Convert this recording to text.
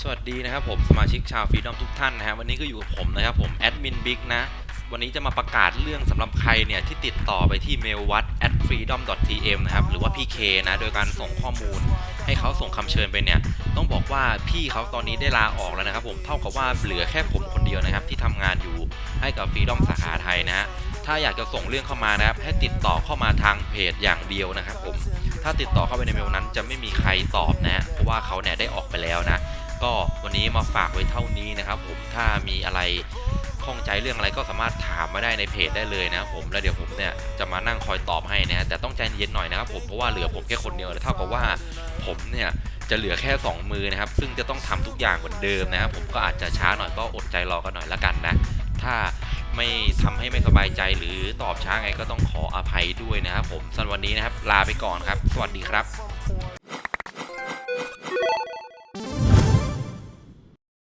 สวัสดีนะครับผมสมาชิกชาวฟรีดอมทุกท่านนะฮะวันนี้ก็อยู่กับผมนะครับผมแอดมินบิ๊กนะวันนี้จะมาประกาศเรื่องสำหรับใครเนี่ยที่ติดต่อไปที่เมลวัด at freedom.tm นะครับหรือว่าพี่เคนะโดยการส่งข้อมูลให้เขาส่งคำเชิญไปเนี่ยต้องบอกว่าพี่เขาตอนนี้ได้ลาออกแล้วนะครับผมเท่ากับว่าเหลือแค่ผมคนเดียวนะครับที่ทำงานอยู่ให้กับฟรีดอมสาขาไทยนะฮะถ้าอยากจะส่งเรื่องเข้ามานะครับให้ติดต่อเข้ามาทางเพจอย่างเดียวนะครับผมถ้าติดต่อเข้าไปในเมลนั้นจะไม่มีใครตอบนะเพราะว่าเขาเนี่ยได้ออกไปแล้วนะ วันนี้มาฝากไว้เท่านี้นะครับผมถ้ามีอะไรข้องใจเรื่องอะไรก็สามารถถามมาได้ในเพจได้เลยนะครับผมแล้วเดี๋ยวผมเนี่ยจะมานั่งคอยตอบให้นะแต่ต้องใจเย็นหน่อยนะครับผมเพราะว่าเหลือผมแค่คนเดียวเลยเท่ากับว่าผมเนี่ยจะเหลือแค่ 2 มือนะครับ ซึ่งจะต้องทำทุกอย่างเหมือนเดิมนะครับผมก็อาจจะช้าหน่อยก็อดใจรอกันหน่อยละกันนะถ้าไม่ทำให้ไม่สบายใจหรือตอบช้าไงก็ต้องขออภัยด้วยนะครับผมสำหรับวันนี้นะครับลาไปก่อนครับ สวัสดีครับ